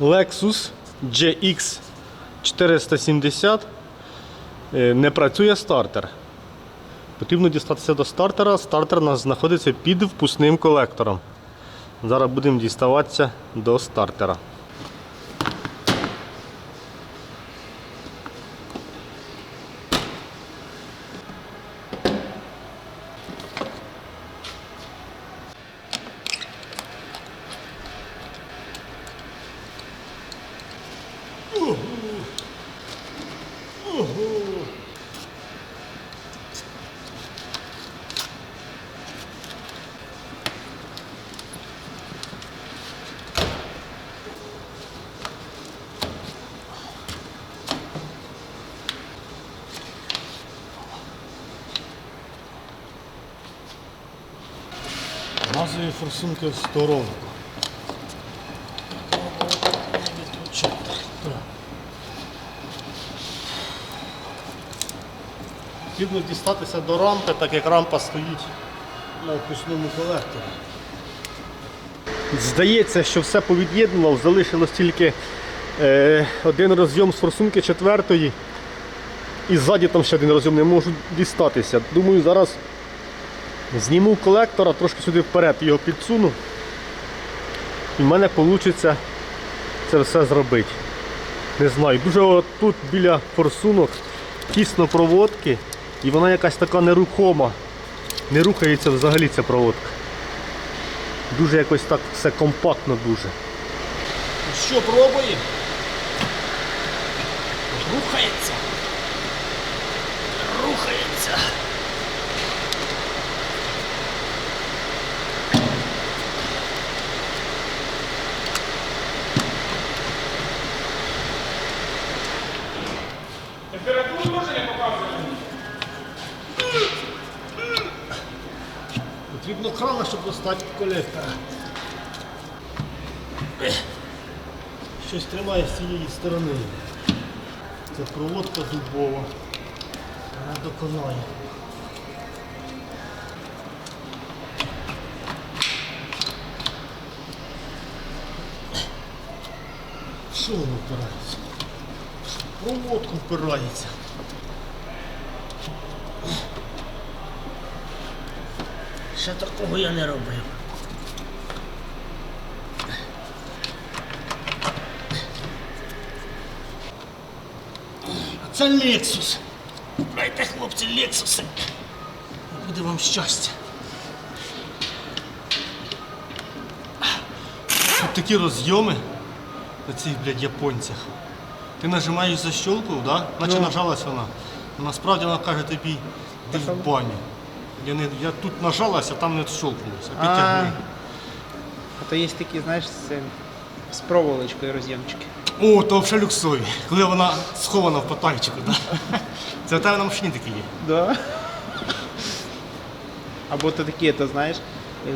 Lexus GX 470 Е, не працює стартер. Потрібно дістатися до стартера. Стартер у нас знаходиться під впускним колектором. Зараз будемо діставатися до стартера. Газові форсунки в сторонку. Потрібно дістатися до рампи, так як рампа стоїть на впускному колекторі. Здається, що все повід'єднував, залишилось тільки е, один розйом з форсунки четвертої. І ззаді там ще один розйом не можу дістатися. Думаю, зараз зніму колектора, трошки сюди вперед його підсуну. І в мене вийде це все зробити. Не знаю, дуже от тут біля форсунок тісно проводки, і вона якась така нерухома. Не рухається взагалі ця проводка. Дуже якось так все компактно дуже. Що пробуємо? Рухається. Температуру теж не показує. Потрібно крана, щоб достати колектора. Щось тримає з цієї сторони. Це проводка дубова. Вона доконає. Що воно впирається? Проводку впирається. Ще такого я не робив. Це Lexus. Дайте, хлопці. І Буде вам щастя. Тут такі розйоми на цих, блядь, японцях. Ти нажимаєш защолку, да? наче нажалась вона. Насправді вона каже тобі, ти в баню. Я, не, я тут нажалась, а там не щолкнулося. А підтягни. А то є такі, знаєш, з, цим, з проволочкою роз'ємчики. О, то взагалі люксові. Коли вона схована в потайчику. Да? Це у тебе на машині такі є. Да. Або то такі, то знаєш,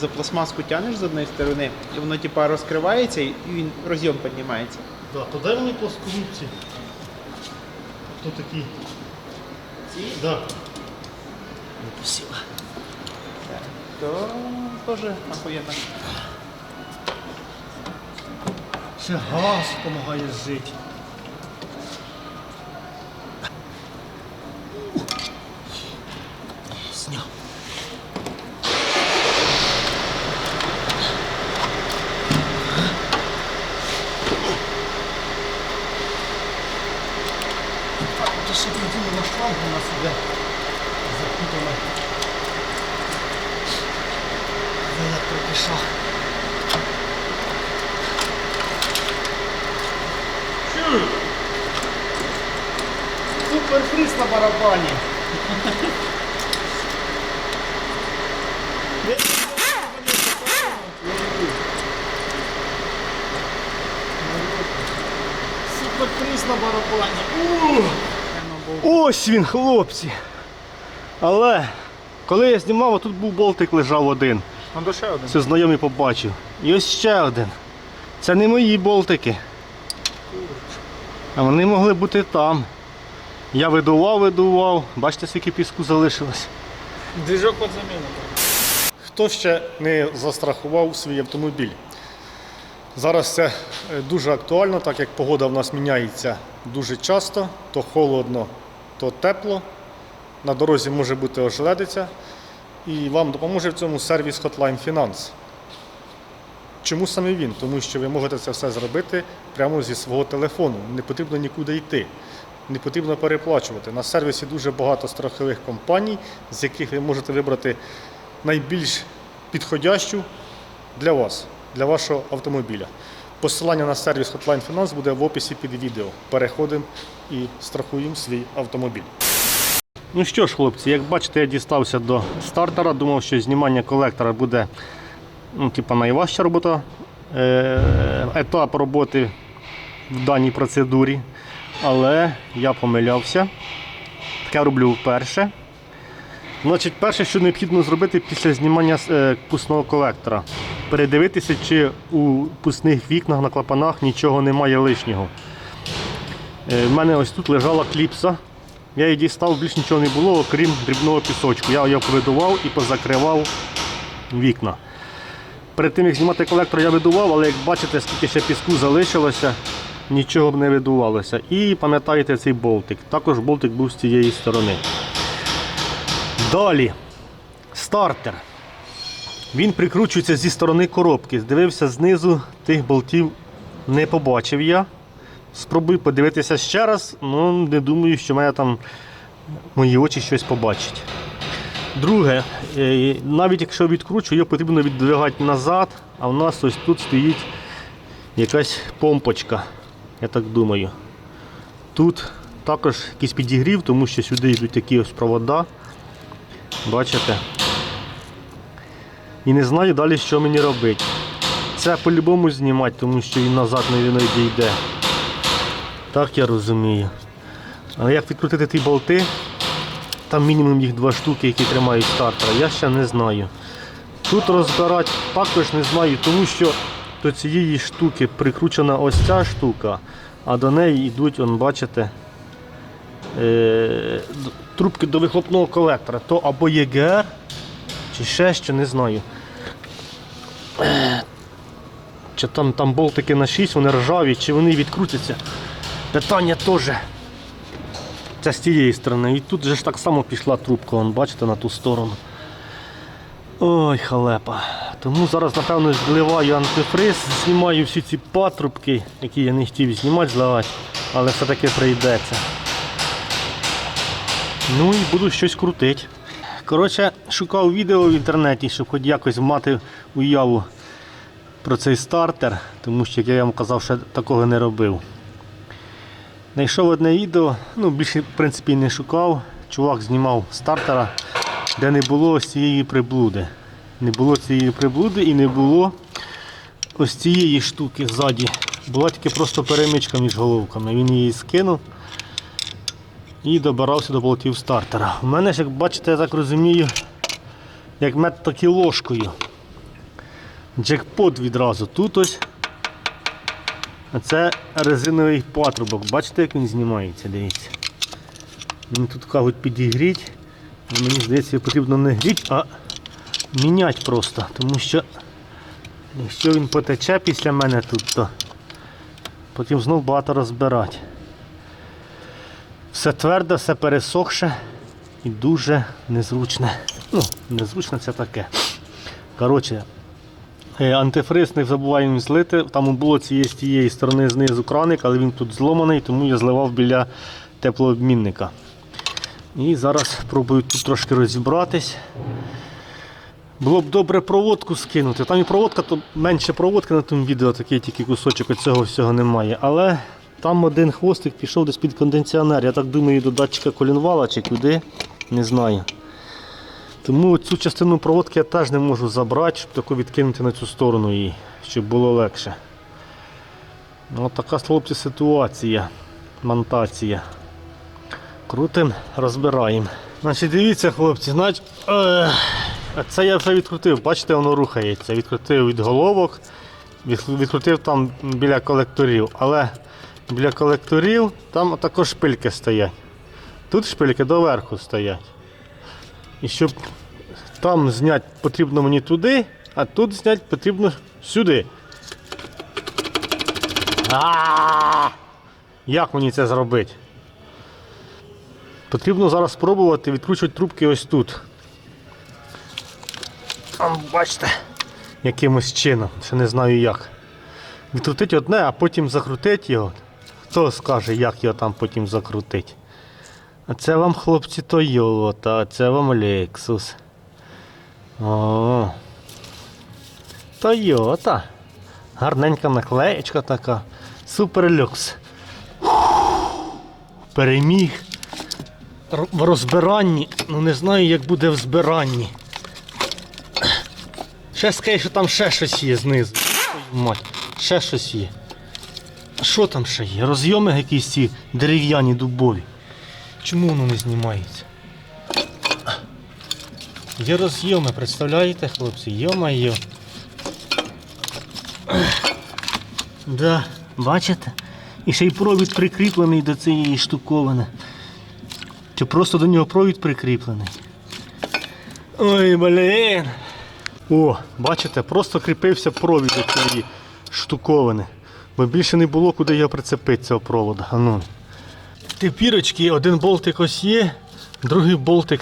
за пластмаску тянеш з одної сторони, і воно типа розкривається і він роз'єм піднімається. Да, то дай мені плоскорубці. То такі. Ці? Да. Спасибо. То теж охуєнно. Ще газ допомагає жити. Сняв. Ти ще приділи на шлангу у нас іде запутана. За електропішах. Суперфріз на барабані. Суперфріз на барабані. Ось він, хлопці. Але коли я знімав, тут був болтик лежав один. Ну, ще один. Це знайомий побачив. І ось ще один. Це не мої болтики. А вони могли бути там. Я видував, видував. Бачите, скільки піску залишилось. Двіжок під заміну. Хто ще не застрахував свій автомобіль? Зараз це е, дуже актуально, так як погода в нас міняється дуже часто, то холодно, то тепло. На дорозі може бути ожеледиця. І вам допоможе в цьому сервіс Hotline Finance. Чому саме він? Тому що ви можете це все зробити прямо зі свого телефону. Не потрібно нікуди йти, не потрібно переплачувати. На сервісі дуже багато страхових компаній, з яких ви можете вибрати найбільш підходящу для вас, для вашого автомобіля. Посилання на сервіс Hotline Finance буде в описі під відео. Переходимо і страхуємо свій автомобіль. Ну що ж, хлопці, як бачите, я дістався до стартера. Думав, що знімання колектора буде ну, типа, найважча робота. Е, етап роботи в даній процедурі. Але я помилявся. Таке роблю вперше. Значить, перше, що необхідно зробити після знімання е, пусного колектора, передивитися, чи у пусних вікнах на клапанах нічого немає лишнього. Е, в мене ось тут лежала кліпса. Я її дістав, більш нічого не було, окрім дрібного пісочку. Я його повидував і позакривав вікна. Перед тим, як знімати колектор, я видував, але як бачите, скільки ще піску залишилося, нічого б не видувалося. І пам'ятаєте цей болтик. Також болтик був з цієї сторони. Далі стартер. Він прикручується зі сторони коробки. Дивився знизу, тих болтів не побачив я. Спробую подивитися ще раз, але не думаю, що мене там мої очі щось побачать. Друге, е, навіть якщо відкручу, його потрібно віддвигати назад, а в нас ось тут стоїть якась помпочка, я так думаю. Тут також якийсь підігрів, тому що сюди йдуть такі ось провода. Бачите? І не знаю далі, що мені робити. Це по-любому знімати, тому що він назад не дійде. Так я розумію. Але як відкрутити ті болти, там мінімум їх два штуки, які тримають стартера, я ще не знаю. Тут розбирати також не знаю, тому що до цієї штуки прикручена ось ця штука, а до неї йдуть, он, бачите, е, трубки до вихлопного колектора. То або ЄГР, чи ще що, не знаю. Чи там, там болтики на 6, вони ржаві, чи вони відкрутяться. Питання теж. Це з тієї сторони. І тут же ж так само пішла трубка, вон, бачите, на ту сторону. Ой, халепа. Тому зараз, напевно, зливаю антифриз, знімаю всі ці патрубки, які я не хотів знімати, зливати, але все-таки прийдеться. Ну і буду щось крутити. Коротше, шукав відео в інтернеті, щоб хоч якось мати уяву про цей стартер, тому що, як я вам казав, ще такого не робив. Знайшов одне відео, ну більше в принципі не шукав. Чувак знімав стартера, де не було ось цієї приблуди. Не було цієї приблуди і не було ось цієї штуки ззаді. Була тільки просто перемичка між головками. Він її скинув і добирався до болтів стартера. У мене ж, як бачите, я так розумію, як мед, так і ложкою. Джекпот відразу. Тут ось а це резиновий патрубок. Бачите, як він знімається, дивіться. Він тут кажуть підігріть. Мені здається, потрібно не гріти, а міняти просто. Тому що якщо він потече після мене тут, то потім знов багато розбирати. Все тверде, все пересохше і дуже незручне. Ну, незручно це таке. Коротше, Е, Антифриз не забуваємо злити. Там було цієї, з тієї сторони знизу краник, але він тут зломаний, тому я зливав біля теплообмінника. І зараз пробую тут трошки розібратись. Було б добре проводку скинути. Там і проводка, то менше проводки на тому відео, такий тільки кусочок цього всього немає. Але там один хвостик пішов десь під кондиціонер. Я так думаю, до датчика колінвала чи куди, не знаю. Тому цю частину проводки я теж не можу забрати, щоб таку відкинути на цю сторону її, щоб було легше. Ось така хлопці ситуація. Монтація. Крутим, розбираємо. Значить, дивіться, хлопці, значить, це я вже відкрутив, бачите, воно рухається. Відкрутив від головок, відкрутив там біля колекторів. Але біля колекторів там також шпильки стоять. Тут шпильки доверху стоять. І щоб там зняти потрібно мені туди, а тут зняти потрібно сюди. А! Як мені це зробити? Потрібно зараз спробувати відкручувати трубки ось тут. Там, бачите, якимось чином, ще не знаю як. Відкрутити одне, а потім закрутити його. Хто скаже, як його там потім закрутити? А це вам, хлопці, Toyota, а це вам Lexus. О. Toyota. Гарненька наклеєчка така. Суперлюкс. Переміг. В розбиранні. Ну не знаю, як буде в збиранні. Ще скажи, що там ще щось є знизу. Мать, ще щось є. Що там ще є? Розйоми якісь ці дерев'яні дубові. Чому воно не знімається? Є розйоми, представляєте, хлопці? Йо-майо. Да, бачите? І ще й провід прикріплений до цієї штуковини. Чи просто до нього провід прикріплений? Ой, блін. О, бачите, просто кріпився провід до цієї штуковини. Бо більше не було куди його прицепити цього провода. Ну. Тепірочки, один болтик ось є, другий болтик.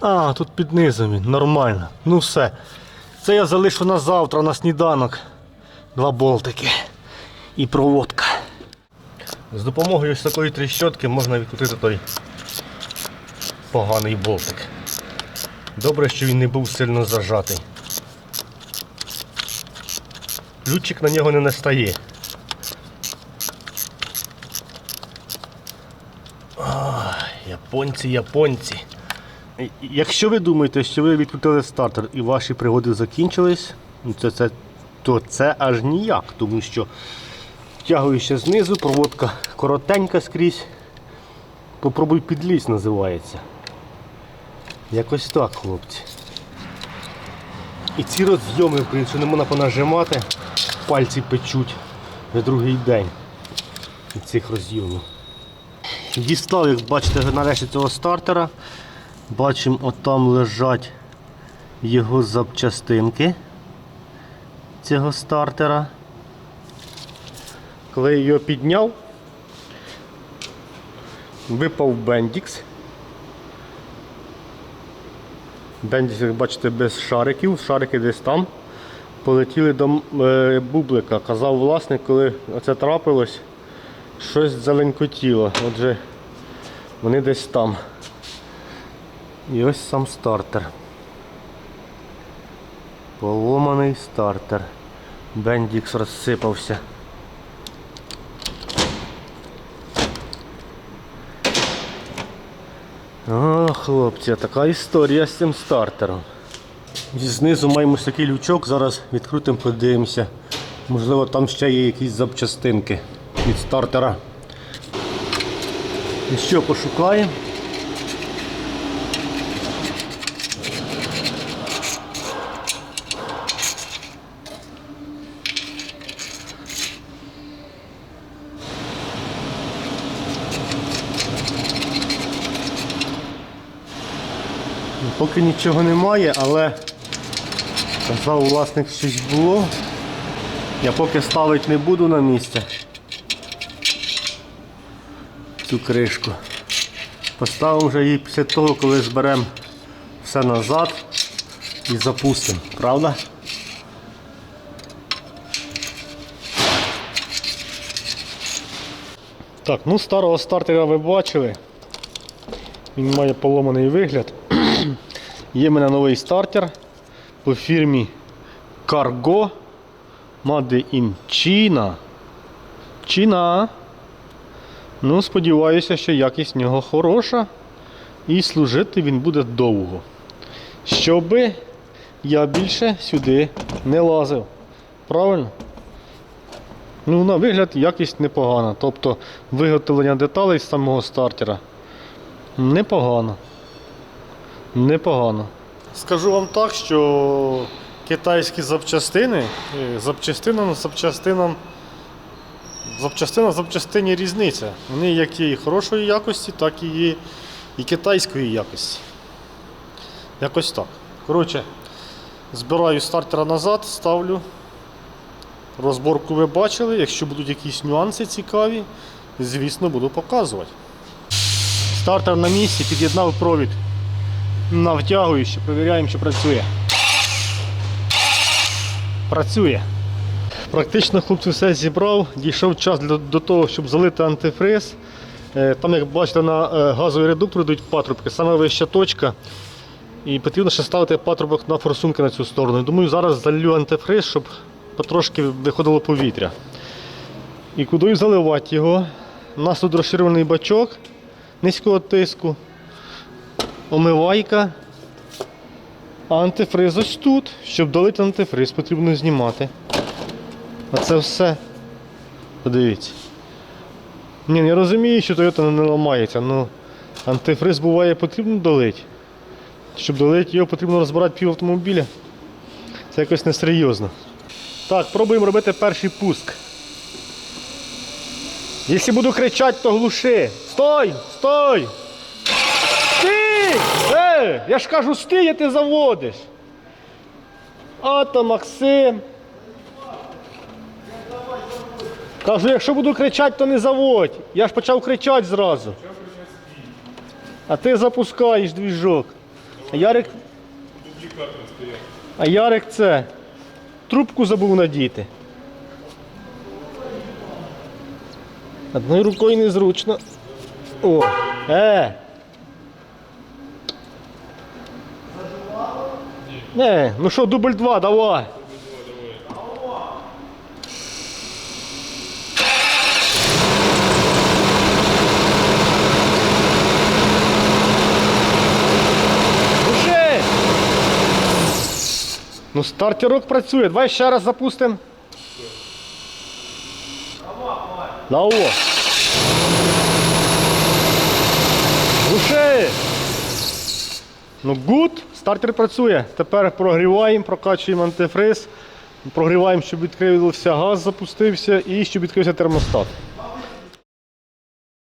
А, тут під низом він, нормально. Ну все. Це я залишу на завтра, на сніданок. Два болтики. І проводка. З допомогою ось такої тріщотки можна відкрутити той поганий болтик. Добре, що він не був сильно зажатий. Ключик на нього не настає. Японці, японці. Якщо ви думаєте, що ви відкрутили стартер і ваші пригоди закінчились, ну, це, то це аж ніяк, тому що втягую ще знизу, проводка коротенька скрізь. Попробуй підлізь називається. Якось так, хлопці. І ці розйоми, в принципі, не можна понажимати, пальці печуть на другий день від цих розйомів. Дістав, як бачите, нарешті цього стартера. Бачимо, отам лежать його запчастинки цього стартера. Коли я його підняв, випав бендікс. Бендікс, як бачите, без шариків, шарики десь там. Полетіли до е, бублика. Казав власник, коли це трапилось, щось зеленкотіло. Отже, вони десь там. І ось сам стартер. Поломаний стартер. Бендікс розсипався. О, хлопці, така історія з цим стартером. І знизу маємо ось такий лючок, зараз відкрутимо, подивимося. Можливо, там ще є якісь запчастинки від стартера. І що пошукаємо? Поки нічого немає, але казав власник щось було. Я поки ставити не буду на місце цю кришку. Поставимо вже її після того, коли зберемо все назад і запустимо, правда? Так, ну старого стартера ви бачили. Він має поломаний вигляд. Є в мене новий стартер по фірмі Cargo Made in China. China. Ну, сподіваюся, що якість в нього хороша і служити він буде довго. Щоби я більше сюди не лазив. Правильно? Ну, на вигляд якість непогана. Тобто виготовлення деталей з самого стартера непогано. Непогано. Скажу вам так, що китайські запчастини, е, запчастинам, запчастинам, запчастина запчастині різниця. Вони як є і хорошої якості, так і і китайської якості. Якось так. Коротше, збираю стартера назад, ставлю Розборку ви бачили. Якщо будуть якісь нюанси цікаві, звісно, буду показувати. Стартер на місці, під'єднав провід на втягуючи, перевіряємо, чи працює. Працює. Практично хлопці все зібрав. Дійшов час для, до того, щоб залити антифриз. Е, Там, як бачите, на е, газовий редуктор йдуть патрубки, саме вища точка. І потрібно ще ставити патрубок на форсунки на цю сторону. Думаю, зараз залью антифриз, щоб потрошки виходило повітря. І куди заливати його? У нас тут розширений бачок низького тиску, омивайка. Антифриз ось тут. Щоб долити антифриз, потрібно знімати. А це все. Подивіться. Ні, я розумію, що Toyota не ламається, але антифриз буває потрібно долити. Щоб долити його, потрібно розбирати пів автомобіля. Це якось несерйозно. Так, пробуємо робити перший пуск. Якщо буду кричати, то глуши. Стой! Стой! Е! Я ж кажу, а ти заводиш. Ато, Максим. Кажу, якщо буду кричати, то не заводь. Я ж почав кричати зразу. А ти запускаєш двіжок. А Ярик. А Ярик це. Трубку забув надіти. Одною рукою незручно. О, е. Не, ну що, дубль два, давай. Ну, стартерок працює. Давай ще раз запустимо. На о. Глуши! Ну, гуд, стартер працює. Тепер прогріваємо, прокачуємо антифриз. Прогріваємо, щоб відкрився газ, запустився і щоб відкрився термостат.